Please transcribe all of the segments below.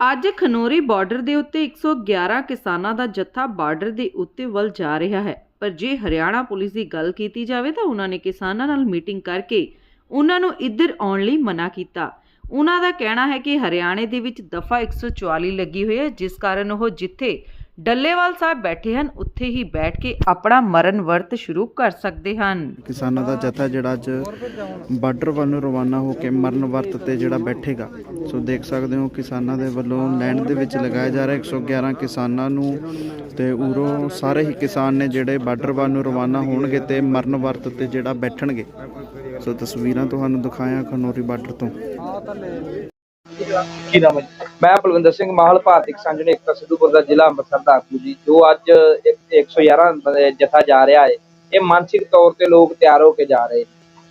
ਅੱਜ ਖਨੋਰੀ ਬਾਰਡਰ ਦੇ ਉੱਤੇ 111 ਕਿਸਾਨਾਂ ਦਾ ਜੱਥਾ ਬਾਰਡਰ ਦੇ ਉੱਤੇ ਵੱਲ ਜਾ ਰਿਹਾ ਹੈ। ਪਰ ਜੇ ਹਰਿਆਣਾ ਪੁਲਿਸ ਦੀ ਗੱਲ ਕੀਤੀ ਜਾਵੇ ਤਾਂ ਉਹਨਾਂ ਨੇ ਕਿਸਾਨਾਂ ਨਾਲ ਮੀਟਿੰਗ ਕਰਕੇ ਉਹਨਾਂ ਨੂੰ ਇੱਧਰ ਆਉਣ ਲਈ ਮਨਾ ਕੀਤਾ। ਉਹਨਾਂ ਦਾ ਕਹਿਣਾ ਹੈ ਕਿ ਹਰਿਆਣੇ ਦੇ ਵਿੱਚ ਦਫਾ 144 ਲੱਗੀ ਹੋਈ ਹੈ, ਜਿਸ ਕਾਰਨ ਉਹ ਜਿੱਥੇ ਡੱਲੇਵਾਲ ਸਾਹਿਬ ਬੈਠੇ ਹਨ, ਉੱਥੇ ਹੀ ਬੈਠ ਕੇ ਆਪਣਾ ਮਰਨ ਵਰਤ ਸ਼ੁਰੂ ਕਰ ਸਕਦੇ ਹਨ। ਕਿਸਾਨਾਂ ਦਾ ਜਥਾ ਜਿਹੜਾ ਅੱਜ ਬਾਰਡਰ ਵੱਲ ਨੂੰ ਰਵਾਨਾ ਹੋ ਕੇ ਮਰਨ ਵਰਤ ਤੇ ਜਿਹੜਾ ਬੈਠੇਗਾ। ਸੋ ਦੇਖ ਸਕਦੇ ਹੋ ਕਿਸਾਨਾਂ ਦੇ ਵੱਲੋਂ ਲੈਂਡ ਦੇ ਵਿੱਚ ਲਗਾਇਆ ਜਾ ਰਿਹਾ 111 ਕਿਸਾਨਾਂ ਨੂੰ ਤੇ ਉਰੋਂ ਸਾਰੇ ਹੀ ਕਿਸਾਨ ਨੇ ਜਿਹੜੇ ਬਾਰਡਰ ਵੱਲ ਨੂੰ ਰਵਾਨਾ ਹੋਣਗੇ ਤੇ ਮਰਨ ਵਰਤ ਤੇ ਜਿਹੜਾ ਬੈਠਣਗੇ। ਸੋ ਤਸਵੀਰਾਂ ਤੁਹਾਨੂੰ ਦਿਖਾਇਆ ਖਨੌਰੀ ਬਾਰਡਰ ਤੋਂ। ਕੀ ਨਾਮ ਹੈ ਜੀ? ਮੈਂ ਬਲਵਿੰਦਰ ਸਿੰਘ ਮਾਹਲ, ਭਾਰਤੀ ਕਿਸਾਨ ਯੂਨੀਅਨ ਏਕਤਾ ਸਿੱਧੂਪੁਰ ਦਾ ਜ਼ਿਲ੍ਹਾ ਅੰਮ੍ਰਿਤਸਰ ਦਾ ਆਗੂ ਜੀ, ਜੋ ਅੱਜ ਇੱਕ- 111 ਬ- ਜਥਾ ਜਾ ਰਿਹਾ ਹੈ। ਇਹ ਮਾਨਸਿਕ ਤੌਰ ਤੇ ਲੋਕ ਤਿਆਰ ਹੋ ਕੇ ਜਾ ਰਹੇ ਨੇ।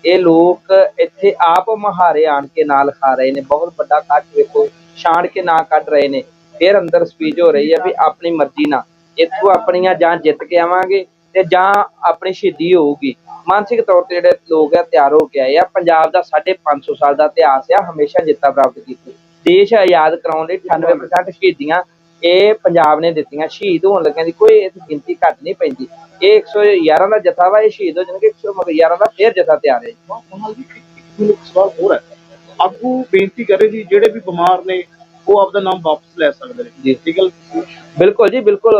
ਇਹ ਲੋਕ ਇੱਥੇ ਆਪ ਮਹਾਰੇ ਆਣ ਕੇ ਨਾਲ ਖਾ ਰਹੇ ਨੇ। ਬਹੁਤ ਵੱਡਾ ਕੱਟ ਵੇਖੋ, ਛਾਣ ਕੇ ਨਾ ਕੱਢ ਰਹੇ ਨੇ। ਫਿਰ ਅੰਦਰ ਸਪੀਚ ਹੋ ਰਹੀ ਹੈ ਵੀ ਆਪਣੀ ਮਰਜ਼ੀ ਨਾਲ। ਇੱਥੋਂ ਆਪਣੀਆਂ ਜਾਂ ਜਿੱਤ ਕੇ ਆਵਾਂਗੇ ਤੇ ਜਾਂ ਆਪਣੀ ਸ਼ਹੀਦੀ ਹੋਊਗੀ। ਮਾਨਸਿਕ ਤੌਰ ਤੇ ਜਿਹੜੇ ਲੋਕ ਆ ਤਿਆਰ ਹੋ ਕੇ ਆਏ ਆ ਪੰਜਾਬ ਦਾ 550 ਸਾਲ ਦਾ ਇਤਿਹਾਸ ਆ ਹਮੇਸ਼ਾ ਜਿੱਤਾਂ ਪ੍ਰਾਪਤ ਕੀਤੀ। ਦੇਸ਼ ਆਜ਼ਾਦ ਕਰਾਉਣ ਲਈ 98% ਸ਼ਹੀਦੀਆਂ ਇਹ ਪੰਜਾਬ ਨੇ ਦਿੱਤੀਆਂ। ਸ਼ਹੀਦ ਹੋਣ ਲੱਗਿਆਂ ਦੀ ਕੋਈ ਇਸ ਗਿਣਤੀ ਘੱਟ ਨਹੀਂ ਪੈਂਦੀ। ਇਹ 111 ਦਾ ਜਥਾ ਵਾ ਇਹ ਸ਼ਹੀਦ ਹੋ ਜਾਣਗੇ 111 ਦਾ ਫੇਰ ਜਥਾ ਤਿਆਰ ਹੈ। ਸਵਾਲ ਹੋਰ ਹੈ ਆਗੂ ਬੇਨਤੀ ਕਰੇ ਜੀ ਜਿਹੜੇ ਵੀ ਬਿਮਾਰ ਨੇ ਉਹ ਆਪਦਾ ਨਾਮ ਵਾਪਸ ਲੈ ਸਕਦੇ ਨੇ। ਜੀ। ਬਿਲਕੁਲ ਜੀ ਬਿਲਕੁਲ।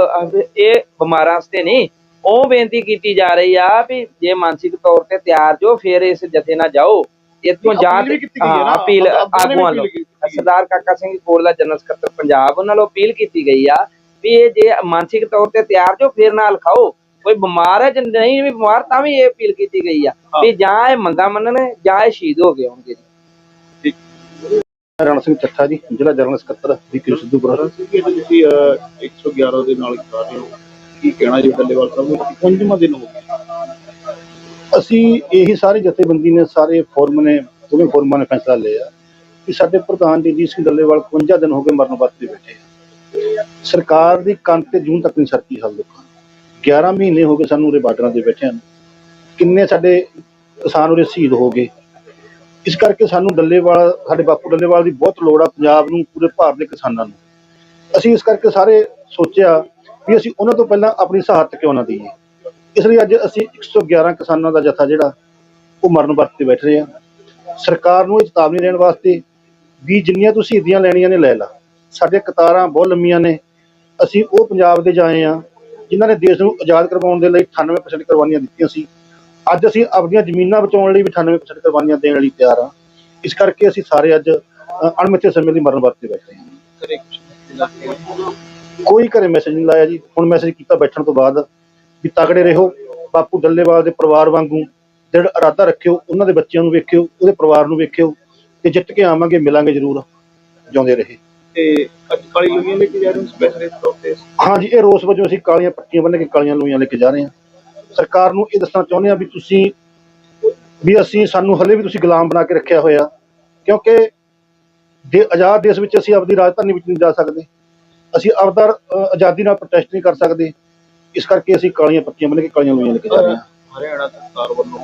ਇਹ ਬਿਮਾਰਾਂ ਵਾਸਤੇ ਨਹੀਂ ਉਹ ਬੇਨਤੀ ਕੀਤੀ ਜਾ ਰਹੀ ਆ ਵੀ ਜੇ ਮਾਨਸਿਕ ਤੌਰ ਤੇ ਤਿਆਰ ਜੋ ਫਿਰ ਇਸ ਜਥੇ ਨਾਲ ਜਾਓ। ਇੱਥੋਂ ਨਹੀਂ, ਜਾਂ ਅਪੀਲ ਹੈ ਆਗੂਆਂ ਲੋ। ਸਰਦਾਰ ਕਾਕਾ ਸਿੰਘ ਕੋਲ ਦਾ ਜਨਰਲ ਸਕੱਤਰ ਪੰਜਾਬ ਉਹਨਾਂ ਨੂੰ ਅਪੀਲ ਕੀਤੀ ਗਈ ਆ ਵੀ ਇਹ ਜੇ ਮਾਨਸਿਕ ਤੌਰ ਤੇ ਤਿਆਰ ਜੋ ਫਿਰ ਨਾਲ ਖਾਓ। ਕੋਈ ਬਿਮਾਰ ਹੈ ਜੇ ਨਹੀਂ ਵੀ ਬਿਮਾਰ ਤਾਂ ਵੀ ਇਹ ਅਪੀਲ ਕੀਤੀ ਗਈ ਆ ਵੀ ਜਾਂ ਇਹ ਮੰਗਾ ਮੰਨਣ ਜਾਂ ਇਹ ਸ਼ਹੀਦ ਹੋ ਗਏ ਹੋਣਗੇ ਜੀ। ਰਣ ਸਿੰਘ ਚੱਠਾ ਜੀ ਜ਼ਿਲ੍ਹਾ ਜਨਰਲ ਸਕੱਤਰ ਦੀ ਕਿਉ ਸਿੱਧੂਪੁਰ ਸੀ ਕਿ ਤੁਸੀਂ ਅਹ, 111 ਦੇ ਨਾਲ ਕਰ ਰਹੇ ਹੋ। ਕੀ ਕਹਿਣਾ ਜੀ ਡੱਲੇਵਾਲ ਸਾਹਿਬ? ਨੂੰ ਪੰਜਵਾਂ ਦਿਨ ਹੋ ਗਿਆ। ਅਸੀਂ ਇਹੀ ਸਾਰੀ ਜਥੇਬੰਦੀ ਨੇ, ਸਾਰੇ ਫੋਰਮ ਨੇ, ਦੋਵੇਂ ਫੋਰਮਾਂ ਨੇ ਫੈਸਲਾ ਲਿਆ ਕਿ ਸਾਡੇ ਪ੍ਰਧਾਨ ਜੀ ਸਿੰਘ ਡੱਲੇਵਾਲ 51 ਦਿਨ ਹੋ ਗਏ ਮਰਨ ਵਰਤ ਬੈਠੇ ਸਰਕਾਰ ਦੀ ਕੰਨ ਤੇ ਜੂਨ ਤੱਕ ਨਹੀਂ ਸਰਕੀ ਹਾਲ ਲੋਕਾਂ 11 ਮਹੀਨੇ ਹੋ ਗਏ ਸਾਨੂੰ ਉਰੇ ਬਾਰਡਰਾਂ ਦੇ ਬੈਠਿਆਂ ਨੂੰ। ਕਿੰਨੇ ਸਾਡੇ ਕਿਸਾਨ ਉਰੇ ਸ਼ਹੀਦ ਹੋ ਗਏ। ਇਸ ਕਰਕੇ ਸਾਨੂੰ ਡੱਲੇਵਾਲ ਸਾਡੇ ਬਾਪੂ ਡੱਲੇਵਾਲ ਦੀ ਬਹੁਤ ਲੋੜ ਆ ਪੰਜਾਬ ਨੂੰ, ਪੂਰੇ ਭਾਰਤ ਦੇ ਕਿਸਾਨਾਂ ਨੂੰ। ਅਸੀਂ ਇਸ ਕਰਕੇ ਸਾਰੇ ਸੋਚਿਆ ਵੀ ਅਸੀਂ ਉਹਨਾਂ ਤੋਂ ਪਹਿਲਾਂ ਆਪਣੀ ਸਹਾਇਤਾ ਕਿਉਂ ਨਾ ਦਈਏ? ਇਸ ਲਈ ਅੱਜ ਅਸੀਂ 111 ਕਿਸਾਨਾਂ ਦਾ ਜਥਾ ਜਿਹੜਾ, ਉਹ ਮਰਨ ਵਰਤ ਤੇ ਬੈਠ ਰਹੇ ਆ ਸਰਕਾਰ ਨੂੰ ਇਹ ਚੇਤਾਵਨੀ ਦੇਣ ਵਾਸਤੇ ਵੀ ਜਿੰਨੀਆਂ ਤੁਸੀਂ ਸ਼ਹੀਦੀਆਂ ਲੈਣੀਆਂ ਨੇ ਲੈ ਲਾ। ਸਾਡੀਆਂ ਕਤਾਰਾਂ ਬਹੁਤ ਲੰਮੀਆਂ ਨੇ। ਅਸੀਂ ਉਹ ਪੰਜਾਬ ਦੇ ਜਾਏ ਆ ਜਿਨ੍ਹਾਂ ਨੇ ਦੇਸ਼ ਨੂੰ ਆਜ਼ਾਦ ਕਰਵਾਉਣ ਦੇ ਲਈ 98% ਕੁਰਬਾਨੀਆਂ ਦਿੱਤੀਆਂ ਸੀ। ਅੱਜ ਅਸੀਂ ਆਪਣੀਆਂ ਜ਼ਮੀਨਾਂ ਬਚਾਉਣ ਲਈ ਵੀ 98% ਕੁਰਬਾਨੀਆਂ ਦੇਣ ਲਈ ਤਿਆਰ ਆ ਇਸ ਕਰਕੇ ਅਸੀਂ ਸਾਰੇ ਅੱਜ ਅਣਮਿੱਥੇ ਸਮੇਂ ਲਈ ਮਰਨ ਵਰਤ ਤੇ ਬੈਠੇ ਹਾਂ। ਕੋਈ ਘਰੇ ਮੈਸੇਜ ਨਹੀਂ ਲਾਇਆ ਜੀ। ਹੁਣ ਮੈਸੇਜ ਕੀਤਾ ਬੈਠਣ ਤੋਂ ਬਾਅਦ ਵੀ ਤਗੜੇ ਰਹੋ ਬਾਪੂ ਡੱਲੇਵਾਲ ਦੇ ਪਰਿਵਾਰ ਵਾਂਗੂ ਜਿਹੜਾ ਇਰਾਦਾ ਰੱਖਿਓ ਉਹਨਾਂ ਦੇ ਬੱਚਿਆਂ ਨੂੰ ਵੇਖਿਓ ਉਹਦੇ ਪਰਿਵਾਰ ਨੂੰ ਵੇਖਿਓ ਤੇ ਜਿੱਤ ਕੇ ਆਵਾਂਗੇ ਮਿਲਾਂਗੇ ਜ਼ਰੂਰ ਜਿਉਂਦੇ ਰਹੇ। ਤੇ ਅੱਜ ਕਾਲੀ ਲੋਈਆਂ ਲੈ ਕੇ ਜਾ ਰਹੇ ਹੋ ਸਪੈਸ਼ਲ ਤੌਰ ਤੇ? ਹਾਂਜੀ ਇਹ ਰੋਸ ਵਜੋਂ ਅਸੀਂ ਕਾਲੀਆਂ ਪੱਟੀਆਂ ਬੰਨ੍ਹ ਕੇ ਕਾਲੀਆਂ ਲੋਈਆਂ ਲੈ ਕੇ ਜਾ ਰਹੇ ਹਾਂ। ਸਰਕਾਰ ਨੂੰ ਇਹ ਦੱਸਣਾ ਚਾਹੁੰਦੇ ਹਾਂ ਵੀ ਤੁਸੀਂ ਵੀ ਅਸੀਂ ਸਾਨੂੰ ਹਲੇ ਵੀ ਤੁਸੀਂ ਗੁਲਾਮ ਬਣਾ ਕੇ ਰੱਖਿਆ ਹੋਇਆ ਕਿਉਂਕਿ ਦੇ ਆਜ਼ਾਦ ਦੇਸ਼ ਵਿੱਚ ਅਸੀਂ ਆਪਦੀ ਰਾਜਧਾਨੀ ਵਿੱਚ ਨਹੀਂ ਜਾ ਸਕਦੇ। ਅਸੀਂ ਆਪਦਾ ਆਜ਼ਾਦੀ ਨਾਲ ਪ੍ਰੋਟੈਸਟ ਨਹੀਂ ਕਰ ਸਕਦੇ। ਇਸ ਕਰਕੇ ਅਸੀਂ ਕਾਲੀਆਂ ਪੱਟੀਆਂ ਬੰਨ੍ਹ ਕੇ ਕਾਲੀਆਂ ਲੋਈਆਂ ਲੈ ਕੇ ਜਾ ਰਹੇ ਹਾਂ। ਹਰਿਆਣਾ ਸਰਕਾਰ ਵੱਲੋਂ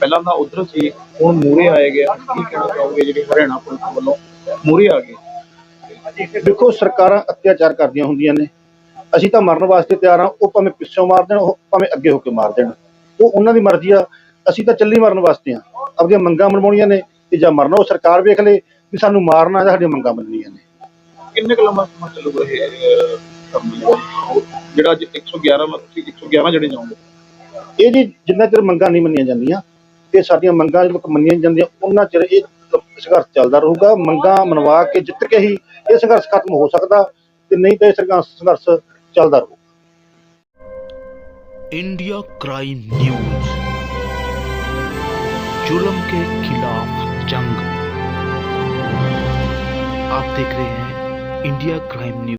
ਪਹਿਲਾਂ ਤਾਂ ਉਧਰ ਸੀ ਹੁਣ ਮੂਰੇ ਆਏ ਗਿਆ ਕੀ ਕਹਿਣਾ ਚਾਹੋਗੇ ਜਿਹੜੇ ਹਰਿਆਣਾ ਪੁਲਿਸ ਵੱਲੋਂ ਮੂਰੇ ਆ ਗਏ? ਦੇਖੋ ਸਰਕਾਰਾਂ ਅਤਿਆਚਾਰ ਕਰਦੀਆਂ ਹੁੰਦੀਆਂ ਨੇ। ਅਸੀਂ ਤਾਂ ਮਰਨ ਵਾਸਤੇ ਤਿਆਰ ਹਾਂ। ਉਹ ਭਾਵੇਂ ਪਿੱਛੋਂ ਮਾਰ ਦੇਣ ਉਹ ਭਾਵੇਂ ਅੱਗੇ ਹੋ ਕੇ ਮਾਰ ਦੇਣ। ਉਹ ਉਹਨਾਂ ਦੀ ਮਰਜ਼ੀ ਆ। ਅਸੀਂ ਤਾਂ ਚੱਲੀ ਮਰਨ ਵਾਸਤੇ ਆ ਆਪਣੀਆਂ ਮੰਗਾਂ ਮਨਵਾਉਣੀਆਂ ਨੇ ਤੇ ਜਾਂ ਮਰਨਾ ਉਹ ਸਰਕਾਰ ਵੇਖ ਲੇ ਵੀ ਸਾਨੂੰ ਮਾਰਨਾ ਜਾਂ ਸਾਡੀਆਂ ਮੰਗਾਂ ਮੰਨਣੀਆਂ ਨੇ। ਕਿੰਨੇ ਕੁ ਲੰਮਾ ਸਮਾਂ ਚੱਲੂਗਾ ਇਹ ਅਹ, ਕੰਮ ਜਿਹੜਾ ਅੱਜ 111 ਮਤ ਤੁਸੀਂ 111 ਜਿਹੜੇ ਜਾਓਗੇ ਇਹ ਜੀ ਜਿੰਨਾ ਚਿਰ ਮੰਗਾਂ ਨਹੀਂ ਮੰਨੀਆਂ ਜਾਂਦੀਆਂ ਤੇ ਸਾਡੀਆਂ ਮੰਗਾਂ ਜਦੋਂ ਤੱਕ ਮੰਨੀਆਂ ਨੀ ਜਾਂਦੀਆਂ ਉਹਨਾਂ ਚਿਰ ਇਹ ਸੰਘਰਸ਼ ਚੱਲਦਾ ਰਹੂਗਾ ਮੰਗਾਂ ਮਨਵਾ ਕੇ ਜਿੱਤ ਕੇ ਹੀ ਇਹ ਸੰਘਰਸ਼ ਖਤਮ ਹੋ ਸਕਦਾ ਤੇ ਨਹੀਂ ਤਾਂ ਇਹ ਸੰਘਰਸ਼ ਸੰਘਰਸ਼ ਚੱਲਦਾ ਰਹੂ इंडिया क्राइम न्यूज जुल्म के खिलाफ जंग आप देख रहे हैं india crime